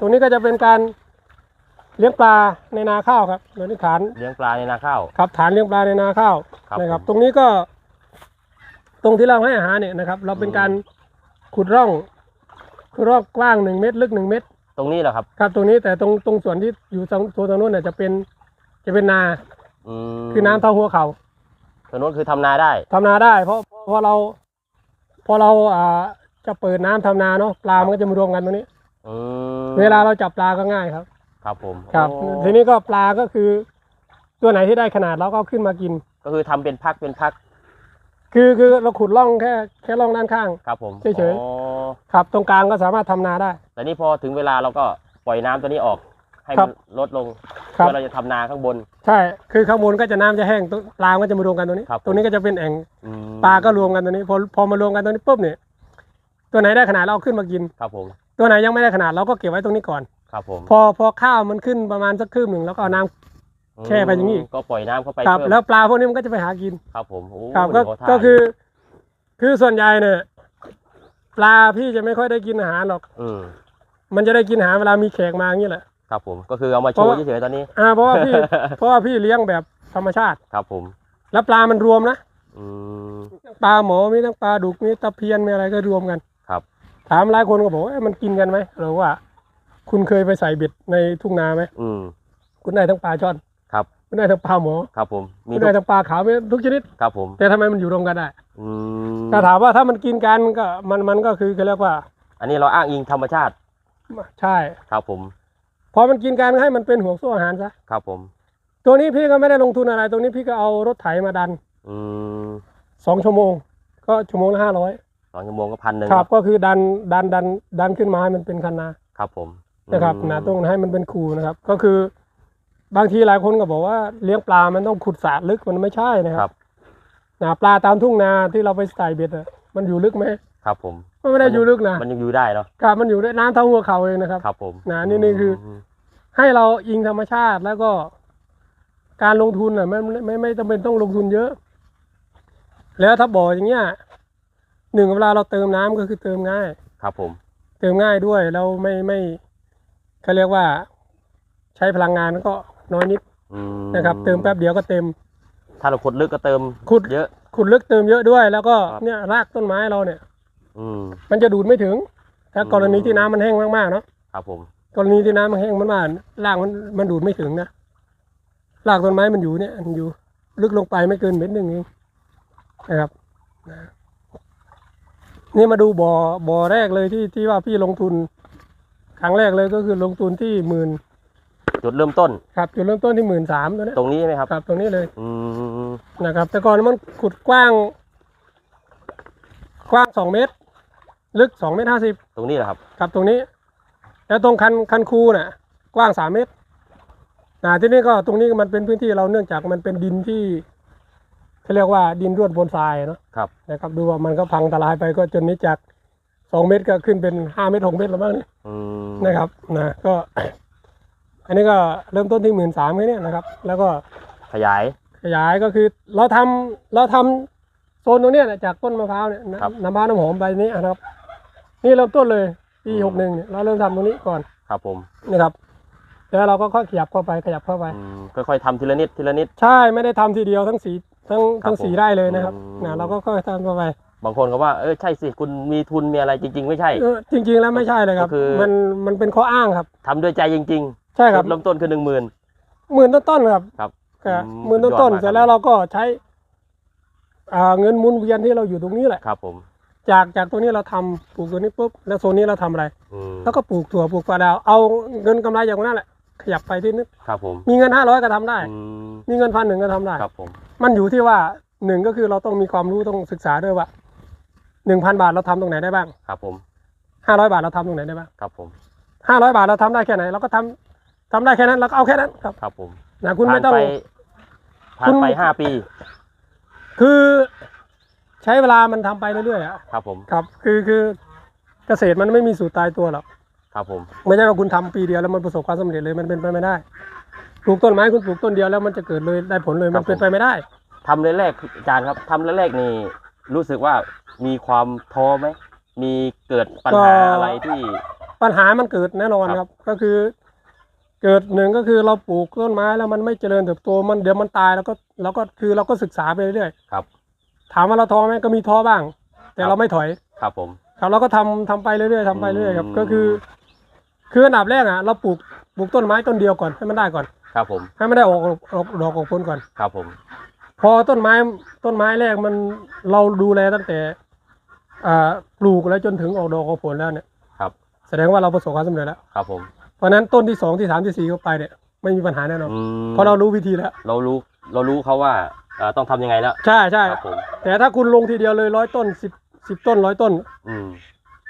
ตรงนี้ก็จะเป็นการเลี้ยงปลาในนาข้าวครับตัวนี้ฐานเลี้ยงปลาในนาข้าว ครับ ฐานเลี้ยงปลาในนาข้าวครับนะครับผมตรงนี้ก็ ตรงที่เราให้อาหารเนี่ยนะครับ เราเป็นอืมการขุดร่องขุดร่องกว้างหนึ่งเมตร ลึกหนึ่งเมตร ตรงนี้เหรอครับ ครับตรงนี้แต่ตรงตรงส่วนที่อยู่ตรงโซนตรงนู้นเนี่ยจะเป็นจะเป็นนาอืมคือน้ำเท่าหัวเขาตรงนู้นคือทำนาได้ทำนาได้ เพราะเพราะเรา พอเราอ่าจะเปิดน้ำทำนาเนาะปลามันก็จะมารวมกันตรงนี้อืม เวลาเราจับปลาก็ง่ายครับ ครับผมครับโอ้ทีนี้ก็ปลาก็คือ ตัวไหนที่ได้ขนาดเราก็เอาขึ้นมากิน ก็คือทำเป็นพักเป็นพักคือคือเราขุดร่องแค่แค่ร่องด้านข้าง ครับผมเฉยๆ อ๋อครับ ตรงกลางก็สามารถทำนาได้ แต่นี่พอถึงเวลาเราก็ปล่อยน้ำตัวนี้ออก ให้ครัมันบลดลงครับ เพื่อเราจะทำนาข้างบน ใช่ คือข้างบนก็จะน้ำจะแห้งตัวปลาก็จะมารวมกันตรงนี้ ครับ ตรงนี้ก็จะเป็นแอ่งอืมปลาก็รวมกันตรงนี้ พอพอมารวมกันตรงนี้ปุ๊บเนี่ย ตัวไหนได้ขนาดเราเอาขึ้นมากิน ครับผม ตัวไหนยังไม่ได้ขนาดเราก็เก็บไว้ตรงนี้ก่อน ครับผมพอพอข้าวมันขึ้นประมาณสักครึ่งหนึ่งแล้วก็เอาน้ำ แช่ไปอย่างนี้นี้ ก็ปล่อยน้ำเข้าไปครับเพิ่มแล้วปลาพวกนี้มันก็จะไปหากินครับผมโอ้ครับก็เดี๋ยวเขาก็ถ่ายคือ คือส่วนใหญ่เนี่ยปลาพี่จะไม่ค่อยได้กินอาหารหรอกอืมมันจะได้กินอาหารเวลามีแขกมาอย่างนี้แหละ ครับผมก็คือเอามาโชเพราะว์ว่า เฉยๆตอนนี้ อ่าเพราะว่าพี่ เพราะว่าพี่เลี้ยงแบบธรรมชาติ ครับผม แล้วปลามันรวมนะอืมปลาหมอมีทั้งปลาดุกมีตะเพียนมีอะไรก็รวมกัน ครับ ถามหลายคนก็บอกว่าเอ๊ะมันกินกันไหมเราว่า คุณเคยไปใส่เบ็ดในทุ่งนาไหมอืม คุณได้ทั้งปลาช่อนครับ คุณได้ทั้งปลาหมอครับผมมีคุณทุได้กทั้งปลาขาวมีทุกชนิด ครับผมแต่ทำไมมันอยู่รวมกันได้อืมถ้าถามว่าถ้ามันกินกันก็มันมันก็คือเขาเรียกว่าอันนี้เราอ้างอิงธรรมชาติใช่ครับผมพอมันกินกันให้มันเป็นห่วงโซ่อาหารซะครับผม ตัวนี้พี่ก็ไม่ได้ลงทุนอะไร ตรงนี้พี่ก็เอารถไถมาดันอืมสองชั่วโมง ก็ชั่วโมงละห้าร้อย สองชั่วโมงก็พันหนึ่งครับ ก็คือดันดันดันดันขึ้นมาให้มันเป็นคันนาครับผมนะครับอืมนะตรงให้มันเป็นคูนะครับ ก็คือบางทีหลายคนก็บอกว่าเลี้ยงปลา มันต้องขุดสระลึกมันไม่ใช่นะคครัรับบนะปลาตามทุ่งนาที่เราไปใส่เบ็ดอะมันอยู่ลึกไหมครับ ผมมันไม่ได้อยู่ลึกนะมันยังอยู่ได้เนาะครับมันอยู่ได้น้ำเท่าหัวเข่าเองนะครับครับ ผมนะนี่นี่คือมให้เราอิงธรรมชาติแล้วก็ การลงทุนอะไม่ไม่ไม่ไม่จำเป็นต้องลงทุนเยอะ แล้วถ้าบ่ออย่างเงี้ย หนึ่งเวลาเราเติมน้ำก็คือเติมง่าย ครับผม เติมง่ายด้วยแล้วไม่ไม่เขาเรียกว่า ใช้พลังงานก็น้อยนิดอืมนะครับ เติมแป๊บเดียวก็เต็ม ถ้าเราขุดลึกก็เติมขุดเยอะ ขุดลึกเติมเยอะด้วย แล้วก็ครับเนี่ยรากต้นไม้เราเนี่ย อืมมันจะดูดไม่ถึง ถ้าอืมกรณีที่น้ำมันแห้งมากๆเนาะครับผมกรณีที่น้ำมันแห้งมากๆรากมันมันดูดไม่ถึงนะรากต้นไม้มันอยู่เนี่ยมันอยู่ ลึกลงไปไม่เกินเมตรหนึ่งเองนะครับ นะนี่มาดูบ่อบ่อแรกเลยที่ที่ว่าพี่ลงทุน ครั้งแรกเลยก็คือลงทุนที่หมื่นจุดเริ่มต้น ครับจุดเริ่มต้นที่หมื่นสามตัวเนี้ยตรงนี้ใช่ไหมครับ ครับ ตรงนี้เลยอืมนะครับ แต่ก่อนมันขุดกว้าง กว้างสองเมตร ลึกสองเมตรห้าสิบตรงนี้แหละครับ ครับตรงนี้ แล้วตรงคันคันคูน่ะ กว้างสามเมตรนะที่นี่ก็ตรงนี้มันเป็นพื้นที่เราเนื่องจากมันเป็นดินที่ เขาเรียกว่าดินร่วนบนทรายเนาะครับ นะครับดูว่ามันก็พังทลายไปก็จนนี้จากสองเมตรก็ขึ้นเป็นห้าเมตรหกเมตรแล้วบ้างนี่อืมนะครับนะก็ อันนี้ก็เริ่มต้นที่หมื่นสามแค่เนี้ยนะครับ แล้วก็ขยาย ขยายก็คือเราทำเราทำโซนตรงเนี้ยนะจากต้นมะพร้าวเนี่ยน้ำน้ำมะพร้าวน้ำหอมใบนี้นะครับ นี่เริ่มต้นเลยปีหกหนึ่งเนี่ยเราเริ่มทำตรงนี้ก่อนครับผมนะครับแล้วเราก็ค่อยขยับเข้าไปขยับเข้าไป อืมค่อยๆทำทีละนิดทีละนิด ใช่ไม่ได้ทำทีเดียวทั้งสี ทั้งครับทั้งสีผมไร่เลยนะครับอืม นะเราก็ค่อยทำเข้าไปบางคนก็ว่าเออใช่สิคุณมีทุนมีอะไรจริง ๆ ไม่ใช่ เออจริง ๆ แล้วไม่ใช่เลยครับ ก็คือ มันมันเป็นข้ออ้างครับ ทำด้วยใจจริงใช่ๆครับจุดเริ่มต้นคือหนึ่งหมื่น หมื่นต้นๆครับครับครับอืมหมื่นสุดยอต้ดนมากๆเสร็จแล้วเราก็ใช้อ่าเงินหมุนเวียนที่เราอยู่ตรงนี้แหละ ครับผมจากจากตัวนี้เราทำปลูกตัวนี้ปุ๊บแล้วโซนนี้เราทำอะไร อืมแล้วก็ปลูกถั่วปลูกปลาดาวเอาเงินกำไรจากตรงนั้นแหละ ขยับไปที่นึงครับผมมีเงินห้าร้อยก็ทำได้ อืมมีเงินพันหนึ่งก็ทำได้ ครับผม มันอยู่ที่ว่าหนึ่งก็คือเราต้องมีความรู้ต้องศึกษาด้วยว่าหนึ่งพันบาทเราทำตรงไหนได้บ้างครับผม ห้าร้อยบาทเราทำตรงไหนได้บ้างครับผม ห้าร้อยบาทเราทำได้แค่ไหนเราก็ทำทำได้แค่นั้นเราก็เอาแค่นั้นครับครับผมนะคุณไม่ต้อง ผ่านไปผ่านไปคุณห้าปี คือ ใช้เวลามันทำไปเรื่อยๆอะครับผม ครับ คือคือเกษตรมันไม่มีสูตรตายตัวหรอก ครับผม ไม่ใช่ว่าคุณทำปีเดียวแล้วมันประสบความสำเร็จเลยมันเป็นไปไม่ได้ปลูกต้นไม้คุณปลูกต้นเดียวแล้วมันจะเกิดเลยได้ผลเลยมันเป็นไปไม่ได้ ทำแรกๆอาจารย์ครับทำแรกๆนี่รู้สึกว่ามีความท้อไหมมีเกิดปัญหาก็ อะไรที่ ปัญหามันเกิดแน่นอนครับครับก็คือ เกิดหนึ่งก็คือเราปลูกต้นไม้แล้วมันไม่เจริญเติบโตมันเดี๋ยวมันตายแล้วก็เราก็คือเราก็ศึกษาไปเรื่อยครับๆถามว่าเราท้อไหมก็มีท้อบ้าง แต่ครับ เราไม่ถอย ครับผม ครับเราก็ทำทำไปเรื่อยๆทำไปเรื่อยๆครับ อืม ก็คือ คืออันดับแรกอะเราปลูกปลูกต้นไม้ต้นเดียวก่อนให้มันได้ก่อน ครับผม ให้มันได้ออกออกดอกออกผลก่อน ครับผม พอต้นไม้ต้นไม้แรกมันเราดูแลตั้งแต่อ่าปลูกแล้วจนถึงออกดอกออกผลแล้วเนี่ยครับ แสดงว่าเราประสบความสำเร็จแล้วครับผม เพราะฉะนั้นต้นที่สองที่สามที่สี่เข้าไปเนี่ยไม่มีปัญหาแน่นอนอืมเพราะเรารู้วิธีแล้ว เรารู้เรารู้เขาว่าเอ่อต้องทำยังไงแล้วใช่ใช่ครับผม แต่ถ้าคุณลงทีเดียวเลยร้อยต้นสิบสิบต้นร้อยต้น อืม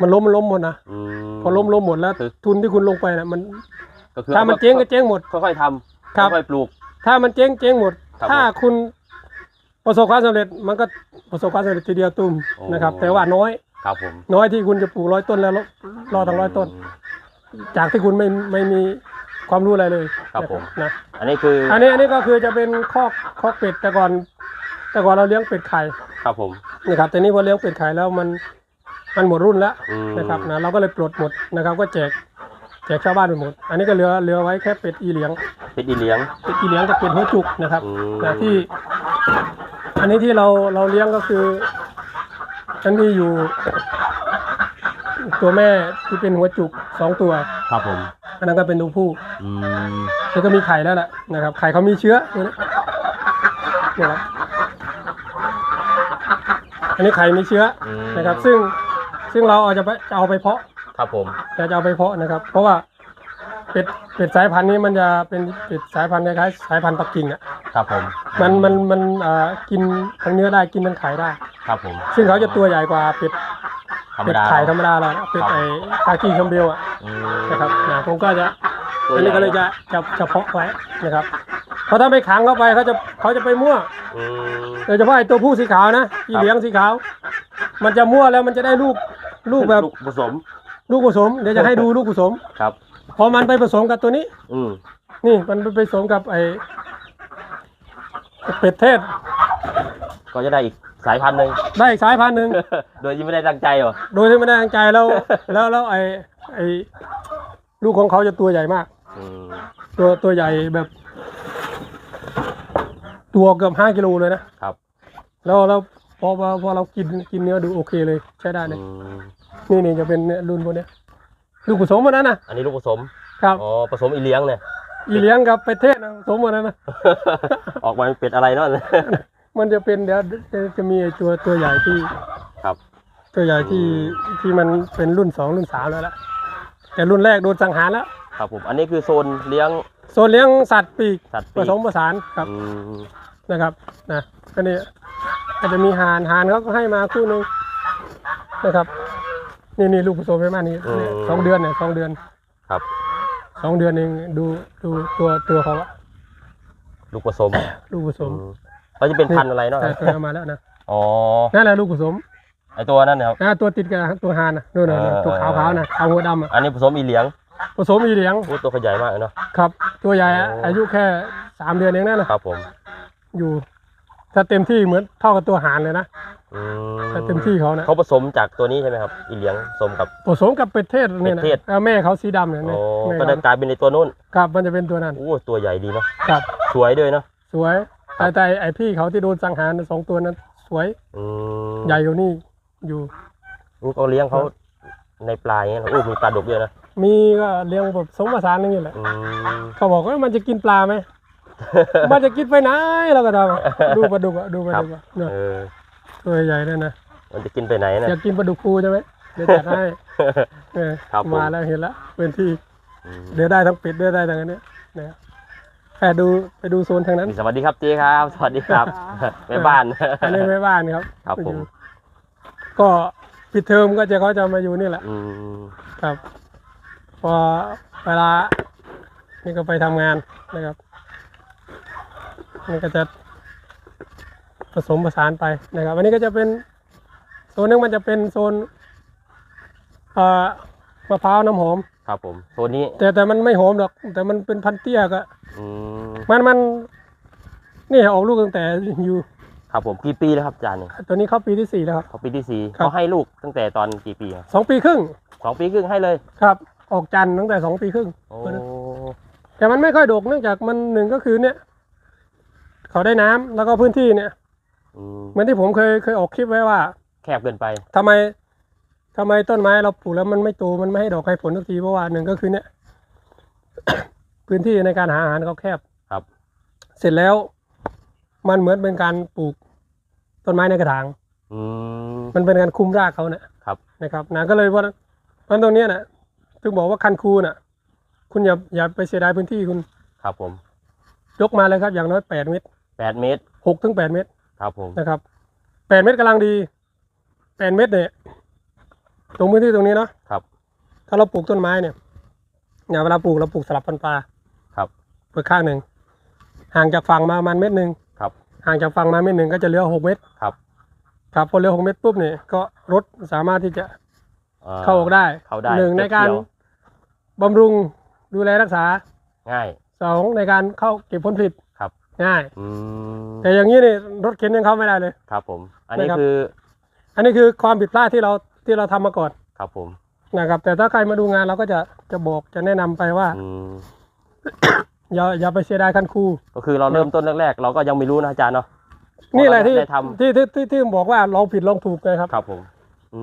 มันล้มมันล้มหมดนะอืมพอล้มล้มหมดแล้วคือทุนที่คุณลงไปนะมัน ก็คือถ้ามันเจ๊งก็เจ๊งหมด ค่อยๆทำครับ ค่อยๆปลูก ถ้ามันเจ๊งเจ๊งหมด ครับถ้าคุณประสบความสำเร็จมันก็ประสบความสำเร็จทีเดียวตุ้มโอ้ นะครับ แต่ว่าน้อย ครับผมน้อยที่คุณจะปลูกร้อยต้นแล้วรอทั้งร้อยต้นจากที่คุณไม่ไม่มีความรู้อะไรเลยครับผม นะ อันนี้คืออันนี้อันนี้ก็คือจะเป็นคอกคอกเป็ดแต่ก่อน แต่ก่อนเราเลี้ยงเป็ดไข่ครับผม นะครับแต่นี้พอเลี้ยงเป็ดไข่แล้วมัน มันหมดรุ่นแล้วอืม นะครับนะเราก็เลยปลดหมดนะครับ ก็แจกแจกชาวบ้านไปหมด อันนี้ก็เหลือเหลือไว้แค่เป็ดอีเหลียงเป็นอีเลี้ยง เป็ดอีเหลียงกับเป็ดหัวจุกนะครับอืม นะที่ อันนี้ที่เราเราเลี้ยงก็คือมันมีอยู่ ตัวแม่ที่เป็นหัวจุกสองตัว ครับผม อันนั้นก็เป็นตัวผู้ อืม แล้วก็มีไข่แล้วแหละนะครับไข่เขามีเชื้อตัวนี้นี่ครับอันนี้ไข่มีเชื้ออืมนะครับ ซึ่ง ซึ่งเราเอาจะไปจะเอาไปเพาะครับผม จะจะเอาไปเพาะนะครับ เพราะว่าเป็ดเป็ดสายพันธุ์นี้มันจะเป็นเป็ดสายพันธุ์คล้ายๆสายพันธุ์ปักกิ่งอะครับผม มันมันมันอ่ากินทั้งเนื้อได้กินทั้งไข่ได้ ครับผม ซึ่งเขาจะตัวใหญ่กว่าเป็ดธรรมเป็ดดา ไข่ธรรมดาเรานะเป็ดครับ ไอ้คากีคัมเบลอะอืมนะครับนะผมก็จะตัวอันใหญ่นี้ก็เลยจะจะจะเพาะไว้นะครับ เพราะถ้าไม่ขังเข้าไปเขาจะเขาจะไปมั่ว อืม โดยเฉพาะไอ้ตัวผู้สีขาวนะที่ครับ เลี้ยงสีขาว มันจะมั่วแล้วมันจะได้ลูก ลูกแบบลูกผสม ลูกผสมเดี๋ยวจะให้ดูลูกผสมครับ พอมันไปผสมกับตัวนี้ อืมนี่มันไปผสมกับไอ้เป็ดเทศ ก็จะได้อีกสายพันธุ์หนึ่งได้อีกสายพันธุ์หนึ่งโดยที่ไม่ได้ตั้งใจเหรอโดยที่ไม่ได้ตั้งใจแล้ว แล้วแล้วไอ้ไอ้ลูกของเขาจะตัวใหญ่มากอืมตัวตัวใหญ่แบบ ตัวเกือบห้ากิโลเลยนะครับ แล้วแล้ว พอพอพอเรากินกินเนื้อดูโอเคเลยใช้ได้เลยอืมนี่นี่จะเป็นเนี่ยรุ่นพวกเนี้ยลูกผสมหมดนั้นนะอันนี้ลูกผสม ครับอ๋อ ผสมอีเลี้ยงเนี่ย อีเลี้ยงกับเป็ดเทศนะผสมหมดนั้นนะ ออกมาเป็นเป็ดอะไรเนาะ มันจะเป็นเดี๋ยวจะจะมีไอ้ตัวตัวใหญ่ที่ครับ ตัวใหญ่ที่ที่มันเป็นรุ่นสองรุ่นสามแล้วล่ะแต่รุ่นแรกโดนสังหารแล้วครับผม อันนี้คือโซนเลี้ยงโซนเลี้ยงสัตว์ปีกสัตว์ผปีกสมผสานครับอืมนะครับนะก็นี่ ก็จะมีหานหานเขาก็ให้มาคู่หนึงนะครับ นี่นี่ลูกผสมไปมานี่นี่สองเดือนเนี่ยสองเดือนครับ สองเดือนเองดูดูตัวตัวเขาอะลูกผสมลูกผสมอืมแล้วจะเป็นพันธุ์อะไรเนาะแต่ตัวเอามาแล้วนะอ๋อนั่นแหละลูกผสมไอตัวนั่นนะครับ นะตัวติดกับตัวหานนะนู่นน่ะเออตัวขาวๆนะขาวหัวดำอะอันนี้ผสมอีเลี้ยงผสมอีเหลียงอู้ตัวเขาใหญ่มากเลยเนาะ ครับ ตัวใหญ่อะโอ้ อายุแค่สามเดือนเองนั่นนะครับผม อยู่ ถ้าเต็มที่เหมือนเท่ากับตัวหานเลยนะอืถ้าเต็มที่เขานะเขาผสมจากตัวนี้ใช่ไหมครับ อีเลี้ยงผสมกับ ผสมกับเป็ดเทศเนี่ยนะเป็ดเทศ เออแม่เขาสีดำเนี่ยโอ้แม่ก็ได้เขากลายเป็นในตัวนู้นครับมันจะเป็นตัวนั้นโอ้ตัวใหญ่ดีเนาะครับ สวยด้วยเนาะ สวยแต่แต่ไอพี่เขาที่โดนสังหารสองตัวนั้นสวยอืมใหญ่กว่านี่อยู่อู้เขาเลี้ยงเขาในปลายเงี้ยเหรออู้มีปลาดุกด้วยนะมีก็เลี้ยงแบบสมผสานอย่างนี้แหละอืมเขาบอกว่ามันจะกินปลาไหม มันจะกินไปไหนเราก็ทำดูปลาดุกอะดูปลาดุกอะเนี่ยเออตัวใหญ่เลยนะมันจะกินไปไหนนะอยากกินปลาดุกฟูใช่ไหมเดี๋ยวจัดให้เออครับผม มาแล้วเห็นแล้วเป็นที่ อืมเดี๋ยวได้ทั้งเป็ดเดี๋ยวได้ทั้งอันเนี้ยนะครับแต่ดูไปดูโซนทางนั้น สวัสดีครับเจ๊ครับ สวัสดีครับแม่บ้าน อันนี้แม่บ้านครับครับผม ก็ปิดเทอมก็จะเขาจะมาอยู่นี่แหละ อืมครับ พอเวลานี่ก็ไปทำงานนะครับ นี่ก็จะผสมผสานไปนะครับอันนี้ก็จะเป็นโซนหนึงมันจะเป็นโซนเอ่อมะพร้าวน้ำหอม ครับผมโซนนี้ แต่แต่มันไม่หอมหรอก แต่มันเป็นพันธุ์เตี้ยก็อืมมันมัน นี่ออกลูกตั้งแต่อยู่ ครับผมกี่ปีแล้วครับอาจารย์เนี่ยตัวนี้เข้าปีที่สี่แล้วครับเขาปีที่สี่ครับเขาให้ลูกตั้งแต่ตอนกี่ปีอะสองปีครึ่งสองปีครึ่งให้เลย ครับ ออกจันทร์ตั้งแต่สองปีครึ่งโอ้แต่มันไม่ค่อยดกเนื่องจากมันหนึ่งก็คือเนี่ย เขาได้น้ำแล้วก็พื้นที่เนี่ยอืมเหมือนที่ผมเคยเคยออกคลิปไว้ว่าแคบเกินไป ทำไมทำไมต้นไม้เราปลูกแล้วมันไม่โตมันไม่ให้ดอกให้ผลทุกทีเพราะว่าหนึ่งก็คือเนี่ย พื้นที่ในการหาอาหารเขาแคบครับ เสร็จแล้ว มันเหมือนเป็นการปลูกต้นไม้ในกระถาง อืม มันเป็นการคุมรากเขาเนี่ยครับ นะครับนะก็เลยว่ามันตรงเนี้ยนะถึงบอกว่าคันคูน่ะ คุณอย่าอย่าไปเสียดายพื้นที่คุณครับผม ยกมาเลยครับ อย่างน้อยแปดเมตร แปดเมตรหกถึงแปดเมตรครับผมนะครับแปดเมตรกำลังดีแปดเมตรเนี่ยตรงพื้นที่ตรงนี้เนาะครับ ถ้าเราปลูกต้นไม้เนี่ยเนี่ยเวลาปลูกเราปลูกสลับพันธุ์ปลาครับเปิดข้างหนึ่งห่างจากฝั่งมาประมาณเมตรหนึ่งครับ ห่างจากฝั่งมาเมตรหนึ่งก็จะเหลือหกเมตรครับ ครับพอเหลือหกเมตรปุ๊บเนี่ยก็รถสามารถที่จะอ่าเข้าออกได้เข้าได้หนึ่งในเก็บการเกี่ยวบำรุงดูแลรักษาง่ายสองในการเข้าเก็บผลผลิตครับ ง่าย อืมแต่อย่างนี้นี่รถเข็นยังเข้าไม่ได้เลย ครับผม อันนี้นะครับ คืออันนี้คือความผิดพลาดที่เราที่เราทำมาก่อนครับผมนะครับ แต่ถ้าใครมาดูงานเราก็จะจะบอกจะแนะนำไปว่า อืมอย่าอย่าไปเสียดายคันครูก็คือเราเริ่มต้นแรกๆ เราก็ยังไม่รู้นะอาจารย์เนาะ นี่แหละที่ได้ทำ ที่ที่ที่ที่บอกว่าลองผิดลองถูกเลยครับ ครับผม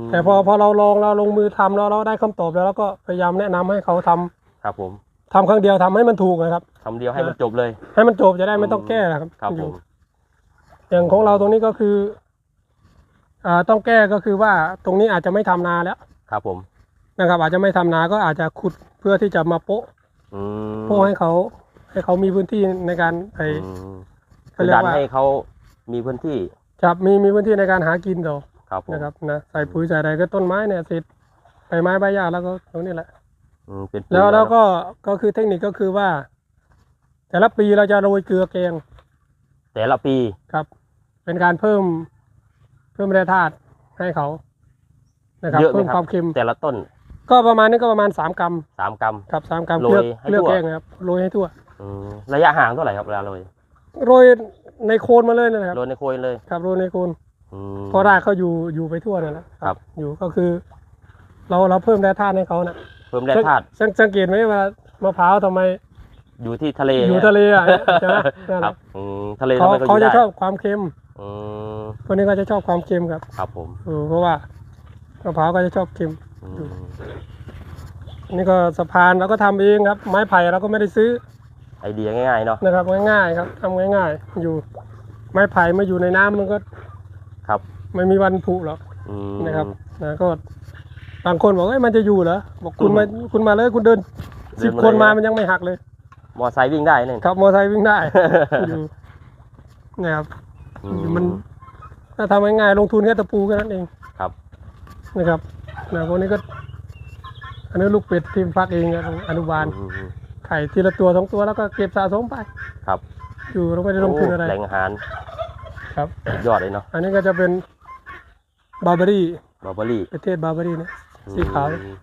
มแต่พอพอเราลองเราลงมือทำแล้วเราได้คำตอบแล้วเราก็พยายามแนะนำให้เขาทำครับผม ทำครั้งเดียวทำให้มันถูกนะครับ คำเดียวให้มันจบเลย ให้มันจบจะได้ไม่ต้องแก้นะครับครับอผยู่มอย่างของเราตรงนี้ก็คืออ่าต้องแก้ก็คือว่าตรงนี้อาจจะไม่ทำนาแล้วครับผม นะครับ อาจจะไม่ทำนาก็อาจจะขุดเพื่อที่จะมาโปะอืมโปะให้เขา ให้เขามีพื้นที่ในการไป อืมเขาคือเรียดักนว่า ให้เขามีพื้นที่จับมีมีพื้นที่ในการหากินต่อ ครับผมนะครับนะใส่ปุ๋ยใส่อะไรก็ต้นไม้เนี่ยเสร็จใบไม้ใบหญ้าแล้วก็ตรงนี้แหละ อืมเป็นปุ๋ยแล้วแล้วเนอะก็ก็คือเทคนิคก็คือว่า แต่ละปีเราจะโรยเกลือแกงแต่ละปีครับ เป็นการเพิ่มเพิ่มแร่ธาตุให้เขานะครับ เยอะไหมเพิ่มครัความเค็ม แต่ละต้นก็ประมาณนี้ก็ประมาณสามกรัมสามกรัม ครับสามกรัมโรยเลือกให้เลือกทั่ว แกงนะครับโรยให้ทั่วอืมระยะห่างเท่าไหร่ครับเวลาโรยโรยในโคนมาเลยนะครับ โรยในโคยเลยครับโรยในโคน อืม เพราะรากเขาอยู่อยู่ไปทั่วนั่นแหละครับ อยู่ก็คือ เราเราเพิ่มแร่ธาตุให้เขานะ เพิ่มแร่ธาตุสังสังเกตไหมว่ามะพร้าวทำไม อยู่ที่ทะเลอยู่นี่ทะเลอะใช่ไหมนั่นคแหรัละบอืมทะเลเขาทำไมเขาอเขายู่จะได้ชอบความเค็มอืมคนนี้ก็จะชอบความเค็มครับ ครับผมเออเพราะว่ามะพร้าวก็จะชอบเค็มอืมนี่ก็สะพานเราก็ทำเองครับ ไม้ไผ่เราก็ไม่ได้ซื้อ ไอเดียง่ายๆเนาะนะครับง่ายๆครับทำง่ายๆ อยู่ไม้ไผ่มาอยู่ในน้ำมันก็ ครับ ไม่มีวันผุหรอกอืมนะครับนะก็ บางคนบอกว่ามันจะอยู่เหรอบอกคุณมาคุณมาเลยคุณเดินสิบคนมามันยังไม่หักเลย มอไซค์วิ่งได้เนี่ยขับมอเตอร์ไซค์วิ่งได้อยู่นะครับอืมัน ถ้าทำง่ายๆลงทุนแค่ตะปูแค่นั้นเองครับนะครับนะพวกนี้ก็ อันนี้ลูกเป็ดที่ฟักเองครับอนุบาลอืมอืมไข่ทีละตัวสองตัวแล้วก็เก็บสะสมไป ครับ อยู่เราไม่ได้ลงทุนอะไรโแหล่งอาหารครับสุดยอดเลยเนาะอันนี้ก็จะเป็นบาร์เบอรี่บาร์เบอรี่ประเทศบาร์เบอรี่นะ สีขาวอืม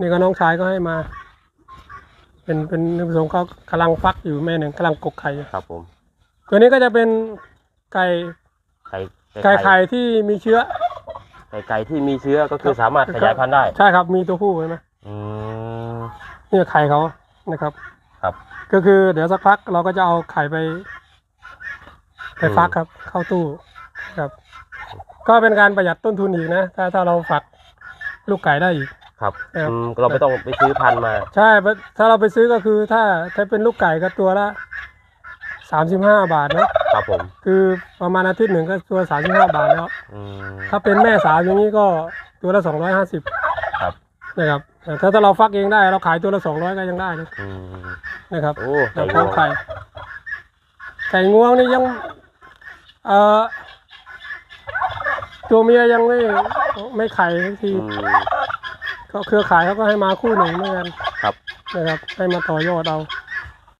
นี่ก็น้องชายก็ให้มา เป็นเป็นในผสมเขากำลังฟักอยู่แม่หนึ่งกำลังกกไข่อยู่ครับผมตัวนี้ก็จะเป็นไก่ไข่ไก่ไข่ที่มีเชื้อ ไก่ไก่ที่มีเชื้อก็คือสามารถขยายพันธุ์ได้ ใช่ครับ มีตัวผู้เห็นไหมอืมนี่ไข่เขานะครับ ครับ ก็คือเดี๋ยวสักพักเราก็จะเอาไข่ไป ไปฟักครับ เข้าตู้ครับ ก็เป็นการประหยัดต้นทุนอีกนะ ถ้าถ้าเราฝัก ลูกไก่ได้อีก ครับครับ อืมเราไม่ต้องไปซื้อพันธุ์มา ใช่ถ้าเราไปซื้อก็คือถ้าถ้าเป็นลูกไก่ก็ตัวละสามสิบห้าบาทนะครับผมคือประมาณอาทิตย์หนึ่งก็ตัวสามสิบห้าบาทแล้ว อืม ถ้าเป็นแม่สาวอย่างนี้ก็ตัวละสองร้อยห้าสิบครับ นะครับแต่ถ้าถ้าเราฟักเองได้เราขายตัวละสองร้อยก็ยังได้นะอืมนะครับโอ้แล้ไก่วงก็วงไข่ไก่งวงนี่ยังเอ่อ ตัวเมียยังไม่ไม่ไข่ทักทีอืม ก็เครือข่ายเขาก็ให้มาคู่หนึ่งเหมือนกันครับ นะครับ ให้มาต่อยอดเอา